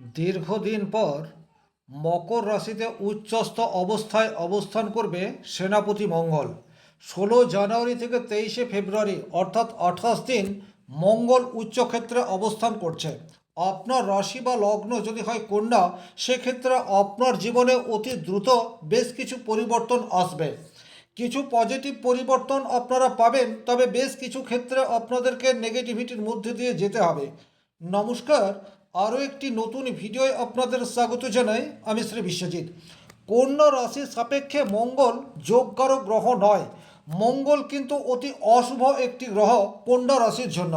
দীর্ঘদিন পর মকর রাশিতে উচ্চস্থ অবস্থায় অবস্থান করবে সেনাপতি মঙ্গল। ষোলো জানুয়ারি থেকে তেইশে ফেব্রুয়ারি, অর্থাৎ আঠাশ দিন মঙ্গল উচ্চক্ষেত্রে অবস্থান করছে। আপনার রাশি বা লগ্ন যদি হয় কন্যা, সেক্ষেত্রে আপনার জীবনে অতি দ্রুত বেশ কিছু পরিবর্তন আসবে। কিছু পজিটিভ পরিবর্তন আপনারা পাবেন, তবে বেশ কিছু ক্ষেত্রে আপনাদেরকে নেগেটিভিটির মধ্যে দিয়ে যেতে হবে। নমস্কার আরও একটি নতুন ভিডিওয় আপনাদের স্বাগত জানাই আমি শ্রী বিশ্বজিৎ। কন্যা রাশির সাপেক্ষে মঙ্গল যোগকারক গ্রহ নয়। মঙ্গল কিন্তু অতি অশুভ একটি গ্রহ কন্যা রাশির জন্য।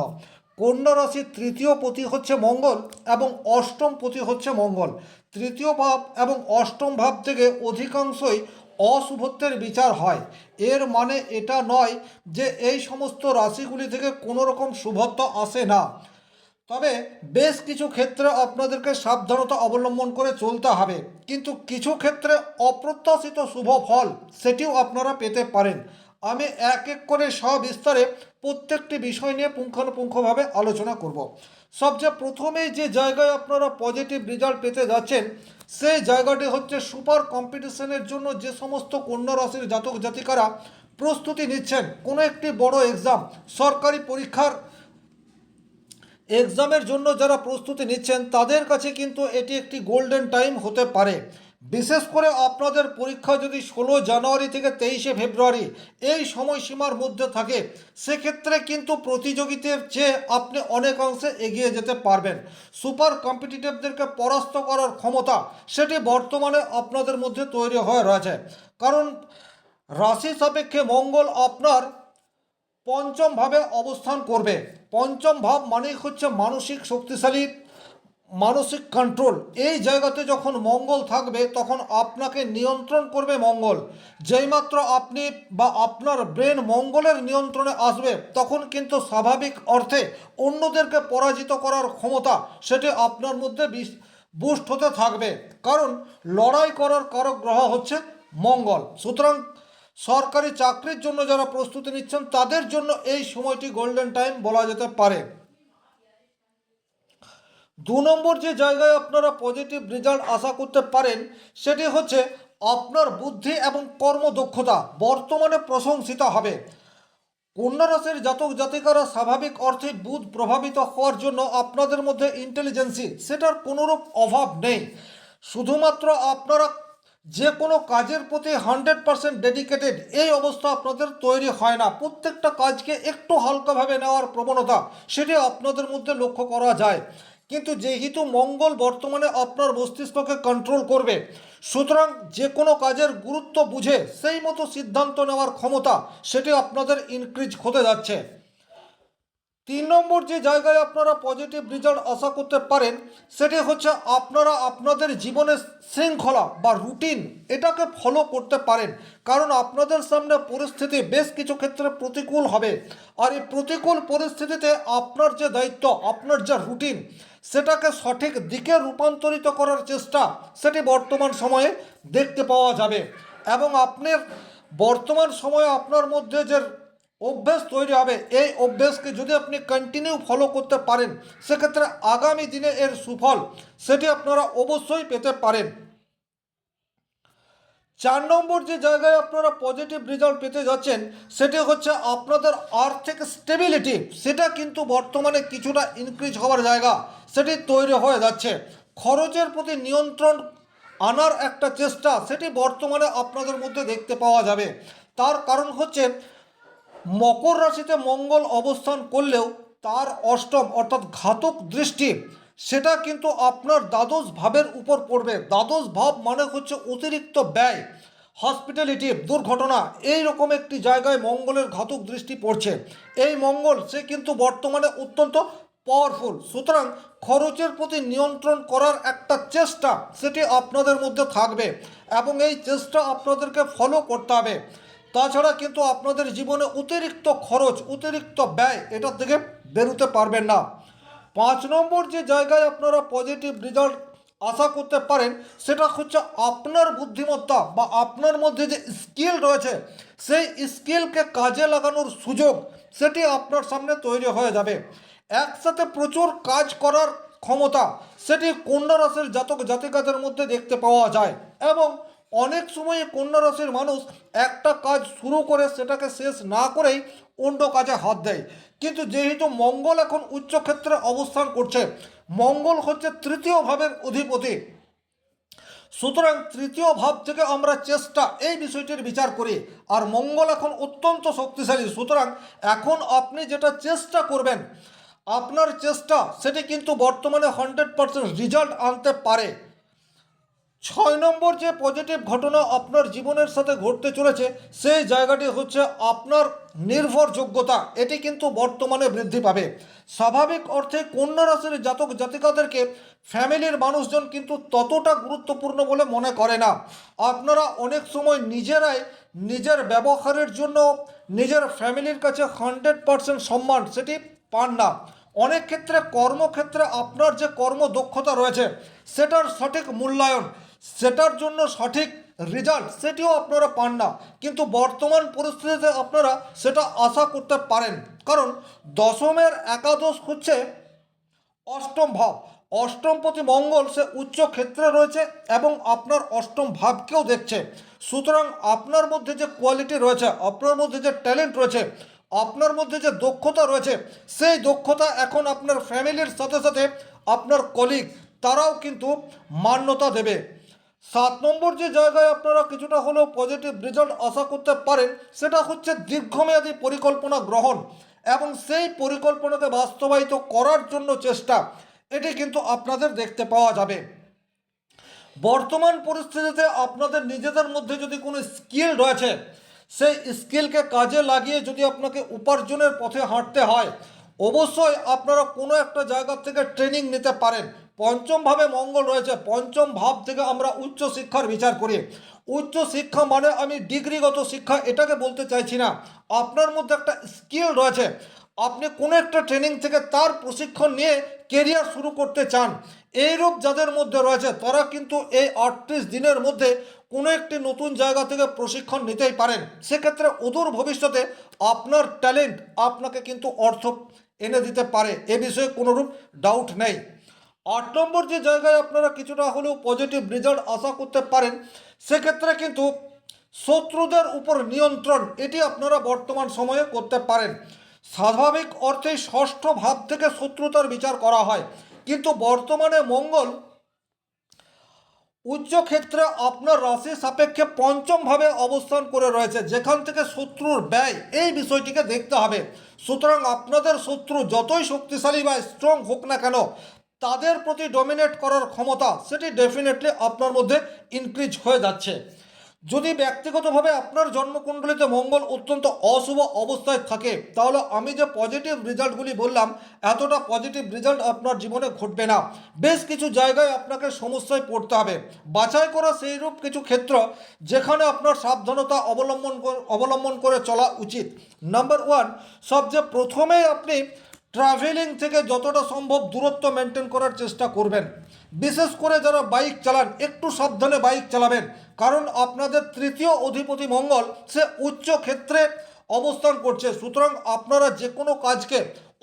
কন্যা রাশির তৃতীয় পতি হচ্ছে মঙ্গল এবং অষ্টম পতি হচ্ছে মঙ্গল। তৃতীয় ভাব এবং অষ্টম ভাব থেকে অধিকাংশই অশুভত্বের বিচার হয়। এর মানে এটা নয় যে এই সমস্ত রাশিগুলি থেকে কোনো রকম শুভত্ব আসে না। তবে বেশ কিছু ক্ষেত্রে আপনাদেরকে সাবধানতা অবলম্বন করে চলতে হবে। কিন্তু কিছু ক্ষেত্রে অপ্রত্যাশিত শুভ ফল সেটিও আপনারা পেতে পারেন। আমি এক এক করে সবিস্তারে প্রত্যেকটি বিষয় নিয়ে পুঙ্খানুপুঙ্খভাবে আলোচনা করব। সবচেয়ে প্রথমেই যে জায়গায় আপনারা পজিটিভ রেজাল্ট পেতে যাচ্ছেন, সেই জায়গাটি হচ্ছে সুপার কম্পিটিশনের জন্য যে সমস্ত কন্যা রাশির জাতক জাতিকারা প্রস্তুতি নিচ্ছেন। কোনো একটি বড় এক্সাম সরকারি পরীক্ষার এক্সামের জন্য যারা প্রস্তুতি নিচ্ছেন, তাদের কাছে কিন্তু এটি একটি গোল্ডেন টাইম হতে পারে। বিশেষ করে আপনাদের পরীক্ষা যদি ষোলো জানুয়ারি থেকে তেইশে ফেব্রুয়ারি এই সময়সীমার মধ্যে থাকে, সেক্ষেত্রে কিন্তু প্রতিযোগিতার চেয়ে আপনি অনেকাংশে এগিয়ে যেতে পারবেন। সুপার কম্পিটিটিভদেরকে পরাস্ত করার ক্ষমতা সেটি বর্তমানে আপনাদের মধ্যে তৈরি হয়ে রয়েছে। কারণ, রাশি সাপেক্ষে মঙ্গল আপনার পঞ্চম ভাবে অবস্থান করবে। পঞ্চম ভাব মানেই হচ্ছে মানসিক শক্তিশালী, মানসিক কন্ট্রোল এই জায়গাতে যখন মঙ্গল থাকবে, তখন আপনাকে নিয়ন্ত্রণ করবে মঙ্গল। যেইমাত্র আপনি বা আপনার ব্রেন মঙ্গলের নিয়ন্ত্রণে আসবে, তখন কিন্তু স্বাভাবিক অর্থে অন্যদেরকে পরাজিত করার ক্ষমতা সেটি আপনার মধ্যে বুস্ট হতে থাকবে। কারণ লড়াই করার কারক গ্রহ হচ্ছে মঙ্গল। সুতরাং সরকারি চাকরির জন্য যারা প্রস্তুতি নিচ্ছেন, তাদের জন্য এই সময়টি গোল্ডেন টাইম বলা যেতে পারে। দু নম্বর যে জায়গায় আপনারা পজিটিভ রেজাল্ট আশা করতে পারেন, সেটি হচ্ছে আপনার বুদ্ধি এবং কর্মদক্ষতা বর্তমানে প্রশংসিত হবে। কন্যা রাশির জাতক জাতিকারা স্বাভাবিক অর্থে বুধ প্রভাবিত হওয়ার জন্য আপনাদের মধ্যে ইন্টেলিজেন্সি সেটার কোনোরূপ অভাব নেই। শুধুমাত্র আপনারা যে কোনো কাজের প্রতি হান্ড্রেড পারসেন্ট ডেডিকেটেড। এই অবস্থা আপনাদের তৈরি হয় না। প্রত্যেকটা কাজকে একটু হালকাভাবে নেওয়ার প্রবণতা, সেটি আপনাদের মধ্যে লক্ষ্য করা যায়। কিন্তু যেহেতু মঙ্গল বর্তমানে আপনার মস্তিষ্ককে কন্ট্রোল করবে, সুতরাং যে কোনো কাজের গুরুত্ব বুঝে সেই মতো সিদ্ধান্ত নেওয়ার ক্ষমতা, সেটি আপনাদের ইনক্রিজ হতে যাচ্ছে। তিন নম্বর যে জায়গায় আপনারা পজিটিভ রেজাল্ট আশা করতে পারেন, সেটি হচ্ছে আপনারা আপনাদের জীবনের শৃঙ্খলা বা রুটিন এটাকে ফলো করতে পারেন। কারণ আপনাদের সামনে পরিস্থিতি বেশ কিছু ক্ষেত্রে প্রতিকূল হবে। আর এই প্রতিকূল পরিস্থিতিতে আপনার যে দায়িত্ব, আপনার যে রুটিন সেটাকে সঠিক দিকে রূপান্তরিত করার চেষ্টা সেটি বর্তমান সময়ে দেখতে পাওয়া যাবে। এবং আপনার বর্তমান সময়ে আপনার মধ্যে যে অভ্যেস তৈরি হবে এই অভ্যেসকে যদি আপনি কন্টিনিউ ফলো করতে পারেন, সেক্ষেত্রে আগামী দিনে এর সুফল সেটি আপনারা অবশ্যই পেতে পারেন। চার নম্বর যে জায়গায় আপনারা পজিটিভ রেজাল্ট পেতে যাচ্ছেন, সেটি হচ্ছে আপনাদের আর্থিক স্টেবিলিটি সেটা কিন্তু বর্তমানে কিছুটা ইনক্রিজ হওয়ার জায়গা সেটি তৈরি হয়ে যাচ্ছে। খরচের প্রতি নিয়ন্ত্রণ আনার একটা চেষ্টা সেটি বর্তমানে আপনাদের মধ্যে দেখতে পাওয়া যাবে। তার কারণ হচ্ছে মকর রাশিতে মঙ্গল অবস্থান করলেও তার অষ্টম অর্থাৎ ঘাতক দৃষ্টি, সেটা কিন্তু আপনার দ্বাদশ ভাবের উপর পড়বে। দ্বাদশ ভাব মানে হচ্ছে অতিরিক্ত ব্যয় হসপিটালিটি দুর্ঘটনা এই রকম একটি জায়গায় মঙ্গলের ঘাতক দৃষ্টি পড়ছে। এই মঙ্গল, সে কিন্তু বর্তমানে অত্যন্ত পাওয়ারফুল সুতরাং খরচের প্রতি নিয়ন্ত্রণ করার একটা চেষ্টা, সেটি আপনাদের মধ্যে থাকবে এবং এই চেষ্টা আপনাদেরকে ফলো করতে হবে। তাছাড়া কিন্তু আপনাদের জীবনে অতিরিক্ত খরচ, অতিরিক্ত ব্যয়, এটার থেকে বেরোতে পারবেন না। পাঁচ নম্বর যে জায়গায় আপনারা পজিটিভ রেজাল্ট আশা করতে পারেন, সেটা হচ্ছে আপনার বুদ্ধিমত্তা বা আপনার মধ্যে যে স্কিল রয়েছে, সেই স্কিলকে কাজে লাগানোর সুযোগ সেটি আপনার সামনে তৈরি হয়ে যাবে। একসাথে প্রচুর কাজ করার ক্ষমতা, সেটি কন্যা রাশির জাতক জাতিকাদের মধ্যে দেখতে পাওয়া যায় এবং অনেক সময় কন্যা রাশির মানুষ একটা কাজ শুরু করে সেটাকে শেষ না করেই অন্য কাজে হাত দেয়। কিন্তু যেহেতু মঙ্গল এখন উচ্চক্ষেত্রে অবস্থান করছে, মঙ্গল হচ্ছে তৃতীয় ভাবের অধিপতি। সুতরাং তৃতীয় ভাব থেকে আমরা চেষ্টা, এই বিষয়টির বিচার করি। আর মঙ্গল এখন অত্যন্ত শক্তিশালী। সুতরাং এখন আপনি যেটা চেষ্টা করবেন, আপনার চেষ্টা, সেটি কিন্তু বর্তমানে হান্ড্রেড পারসেন্ট রেজাল্ট আনতে পারে। ছয় নম্বর যে পজিটিভ ঘটনা আপনার জীবনের সাথে ঘটতে চলেছে, সেই জায়গাটি হচ্ছে আপনার নির্ভরযোগ্যতা। এটি কিন্তু বর্তমানে বৃদ্ধি পাবে। স্বাভাবিক অর্থে কন্যা রাশির জাতক জাতিকাদেরকে ফ্যামিলির মানুষজন কিন্তু ততটা গুরুত্বপূর্ণ বলে মনে করে না। আপনারা অনেক সময় নিজেরাই নিজের ব্যবহারের জন্য নিজের ফ্যামিলির কাছে হান্ড্রেড পারসেন্ট সম্মান সেটি পান না। অনেক ক্ষেত্রে কর্মক্ষেত্রে আপনার যে কর্মদক্ষতা রয়েছে, সেটার সঠিক মূল্যায়ন সেটার জন্য সঠিক রেজাল্ট সেটিও আপনারা পান না। কিন্তু বর্তমান পরিস্থিতিতে আপনারা সেটা আশা করতে পারেন। কারণ দশমের একাদশ হচ্ছে অষ্টম ভাব। অষ্টমপতি মঙ্গল সে উচ্চ ক্ষেত্রে রয়েছে এবং আপনার অষ্টম ভাবকেও দেখছে। সুতরাং আপনার মধ্যে যে কোয়ালিটি রয়েছে, আপনার মধ্যে যে ট্যালেন্ট রয়েছে, আপনার মধ্যে যে দক্ষতা রয়েছে, সেই দক্ষতা এখন আপনার ফ্যামিলির সাথে সাথে আপনার কলিগ তারাও কিন্তু মান্যতা দেবে। সাত নম্বর যে জায়গায় আপনারা কিছুটা হলেও পজিটিভ রেজাল্ট আশা করতে পারেন, সেটা হচ্ছে দীর্ঘমেয়াদী পরিকল্পনা গ্রহণ এবং সেই পরিকল্পনাকে বাস্তবায়িত করার জন্য চেষ্টা। এটি কিন্তু আপনাদের দেখতে পাওয়া যাবে। বর্তমান পরিস্থিতিতে আপনাদের নিজেদের মধ্যে যদি কোনো স্কিল রয়েছে, সেই স্কিলকে কাজে লাগিয়ে যদি আপনাকে উপার্জনের পথে হাঁটতে হয়, অবশ্যই আপনারা কোনো একটা জায়গা থেকে ট্রেনিং নিতে পারেন। পঞ্চম ভাবে মঙ্গল রয়েছে। পঞ্চম ভাব থেকে আমরা উচ্চ শিক্ষার বিচার করি। উচ্চ শিক্ষা মানে আমি ডিগ্রিগত শিক্ষা, এটাকে বলতে চাইছি না। আপনার মধ্যে একটা স্কিল রয়েছে। আপনি কোনো একটা ট্রেনিং থেকে তার প্রশিক্ষণ নিয়ে কেরিয়ার শুরু করতে চান, এইরূপ যাদের মধ্যে রয়েছে, তারা কিন্তু এই আটত্রিশ দিনের মধ্যে কোনো একটি নতুন জায়গা থেকে প্রশিক্ষণ নিতেই পারেন। সেক্ষেত্রে অদূর ভবিষ্যতে আপনার ট্যালেন্ট আপনাকে কিন্তু অর্থ এনে দিতে পারে। এ বিষয়ে কোনোরূপ ডাউট নেই। আট নম্বর যে জায়গায় আপনারা কিছুটা হলেও পজিটিভ রেজাল্ট আশা করতে পারেন, সেক্ষেত্রে কিন্তু শত্রুদের উপর নিয়ন্ত্রণ, এটি আপনারা বর্তমান সময়ে করতে পারেন। স্বাভাবিক অর্থে ষষ্ঠ ভাব থেকে শত্রুতার বিচার করা হয়। কিন্তু বর্তমানে মঙ্গল উচ্চ ক্ষেত্রে আপনার রাশি সাপেক্ষে পঞ্চমভাবে অবস্থান করে রয়েছে, যেখান থেকে শত্রুর ব্যয়, এই বিষয়টিকে দেখতে হবে। সুতরাং আপনাদের শত্রু যতই শক্তিশালী বা স্ট্রং হোক না কেন তাদের প্রতি ডমিনেট করার ক্ষমতা সেটি ডেফিনেটলি আপনার মধ্যে ইনক্রিজ হয়ে যাচ্ছে। যদি ব্যক্তিগতভাবে আপনার জন্মকুণ্ডলিতে মঙ্গল অত্যন্ত অশুভ অবস্থায় থাকে, তাহলে আমি যে পজিটিভ রেজাল্টগুলি বললাম, এতটা পজিটিভ রেজাল্ট আপনার জীবনে ঘটবে না। বেশ কিছু জায়গায় আপনাকে সমস্যায় পড়তে হবে। বাছাই করা সেইরূপ কিছু ক্ষেত্র যেখানে আপনার সাবধানতা অবলম্বন অবলম্বন করে চলা উচিত। নাম্বার ওয়ান সবচেয়ে প্রথমেই আপনি ট্রাভেলিং থেকে যতটা সম্ভব দূরত্ব মেনটেন করার চেষ্টা করবেন। বিশেষ করে যারা বাইক চালান, একটু সাবধানে বাইক চালাবেন। কারণ আপনাদের তৃতীয় অধিপতি মঙ্গল, সে উচ্চ ক্ষেত্রে অবস্থান করছে। সুতরাং আপনারা যে কোনো কাজকে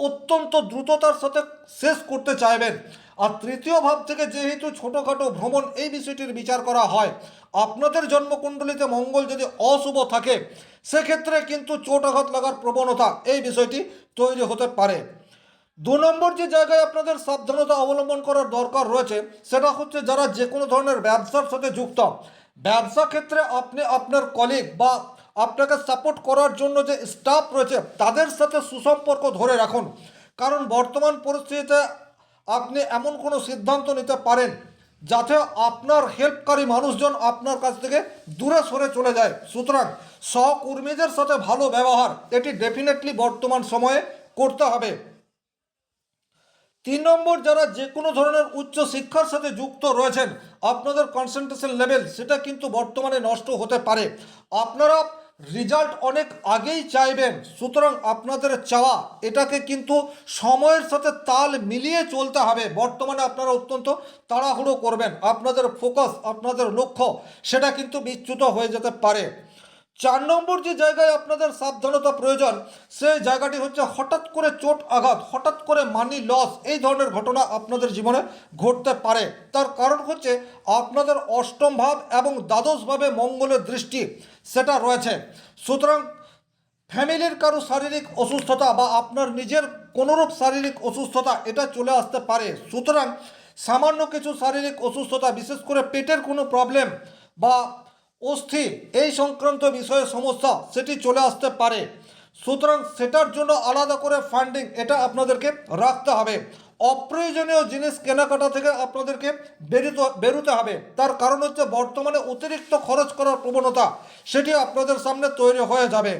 অত্যন্ত দ্রুততার সাথে শেষ করতে চাইবেন। আর তৃতীয় ভাব থেকে যেহেতু ছোটোখাটো ভ্রমণ, এই বিষয়টির বিচার করা হয়। আপনাদের জন্মকুণ্ডলিতে মঙ্গল যদি অশুভ থাকে, সেক্ষেত্রে কিন্তু চোট আঘাত লাগার প্রবণতা এই বিষয়টি তৈরি হতে পারে। দু নম্বর যে জায়গায় আপনাদের সাবধানতা অবলম্বন করার দরকার রয়েছে, সেটা হচ্ছে যারা যে কোনো ধরনের ব্যবসার সাথে যুক্ত। ব্যবসা ক্ষেত্রে আপনি আপনার কলিগ বা আপনাকে সাপোর্ট করার জন্য যে স্টাফ রয়েছে, তাদের সাথে সুসম্পর্ক ধরে রাখুন। কারণ বর্তমান পরিস্থিতিতে আপনি এমন কোনো সিদ্ধান্ত নিতে পারেন যাতে আপনার হেল্পকারী মানুষজন আপনার কাছ থেকে দূরে সরে চলে যায়। সুতরাং সহকর্মীদের সাথে ভালো ব্যবহার, এটি ডেফিনেটলি বর্তমান সময়ে করতে হবে। তিন নম্বর যারা যে কোনো ধরনের উচ্চ শিক্ষার সাথে যুক্ত রয়েছেন, আপনাদের কনসেন্ট্রেশন লেভেল সেটা কিন্তু বর্তমানে নষ্ট হতে পারে। আপনারা রেজাল্ট অনেক আগেই চাইবেন, সুতরাং আপনাদের চাওয়া, এটাকে কিন্তু সময়ের সাথে তাল মিলিয়ে চলতে হবে। বর্তমানে আপনারা অত্যন্ত তাড়াহুড়ো করবেন। আপনাদের ফোকাস আপনাদের লক্ষ্য, সেটা কিন্তু বিচ্যুত হয়ে যেতে পারে। চার নম্বর যে জায়গায় আপনাদের সাবধানতা প্রয়োজন, সেই জায়গাটি হচ্ছে হঠাৎ করে চোট আঘাত, হঠাৎ করে মানি লস এই ধরনের ঘটনা আপনাদের জীবনে ঘটতে পারে। তার কারণ হচ্ছে আপনাদের অষ্টম ভাব এবং দ্বাদশ ভাবে মঙ্গলের দৃষ্টি সেটা রয়েছে। সুতরাং ফ্যামিলির কারও শারীরিক অসুস্থতা বা আপনার নিজের কোনোরূপ শারীরিক অসুস্থতা এটা চলে আসতে পারে। সুতরাং সামান্য কিছু শারীরিক অসুস্থতা, বিশেষ করে পেটের কোনো প্রবলেম বা অস্থি এই সংক্রান্ত বিষয়ে সমস্যা সেটি চলে আসতে পারে। সুতরাং সেটার জন্য আলাদা করে ফান্ডিং এটা আপনাদেরকে রাখতে হবে। অপ্রয়োজনীয় জিনিস কেনাকাটা থেকে আপনাদেরকে বেরোতে বেরোতে হবে। তার কারণ হচ্ছে বর্তমানে অতিরিক্ত খরচ করার প্রবণতা সেটি আপনাদের সামনে তৈরি হয়ে যাবে।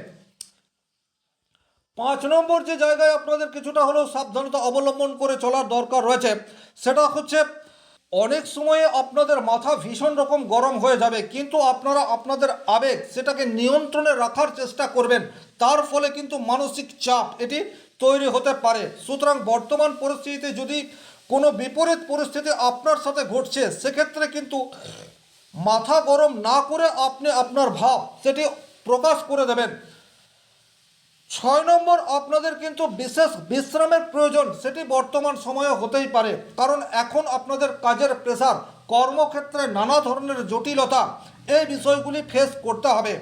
পাঁচ নম্বর যে জায়গায় আপনাদের কিছুটা হলেও সাবধানতা অবলম্বন করে চলার দরকার রয়েছে, সেটা হচ্ছে অনেক সময়ে আপনাদের মাথা ভীষণ রকম গরম হয়ে যাবে, কিন্তু আপনারা আপনাদের আবেগ সেটাকে নিয়ন্ত্রণে রাখার চেষ্টা করবেন। তার ফলে কিন্তু মানসিক চাপ এটি তৈরি হতে পারে। সুতরাং বর্তমান পরিস্থিতিতে যদি কোনো বিপরীত পরিস্থিতি আপনার সাথে ঘটছে, সেক্ষেত্রে কিন্তু মাথা গরম না করে আপনি আপনার ভাব সেটি প্রকাশ করে দেবেন। ছয় নম্বর, আপনাদের কিন্তু বিশেষ বিশ্রামের প্রয়োজন, সেটি বর্তমান সময়ে হতেই পারে। কারণ এখন আপনাদের কাজের প্রেসার কর্মক্ষেত্রে নানা ধরনের জটিলতা, এই বিষয়গুলি ফেস করতে হবে।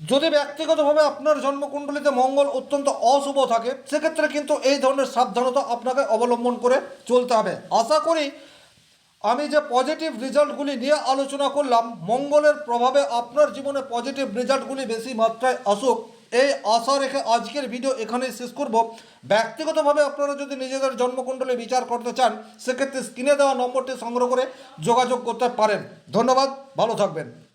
যদি ব্যক্তিগতভাবে আপনার জন্মকুণ্ডলিতে মঙ্গল অত্যন্ত অশুভ থাকে, সেক্ষেত্রে কিন্তু এই ধরনের সাবধানতা আপনাকে অবলম্বন করে চলতে হবে। আশা করি আমি যে পজিটিভ রেজাল্টগুলি নিয়ে আলোচনা করলাম, মঙ্গলের প্রভাবে আপনার জীবনে পজিটিভ রেজাল্টগুলি বেশি মাত্রায় আসুক। এই আশা রেখে আজকের ভিডিও এখানেই শেষ করব। ব্যক্তিগতভাবে আপনারা যদি নিজেদের জন্মকুণ্ডলে বিচার করতে চান, সেক্ষেত্রে স্ক্রিনে দেওয়া নম্বরটি সংগ্রহ করে যোগাযোগ করতে পারেন। ধন্যবাদ, ভালো থাকবেন।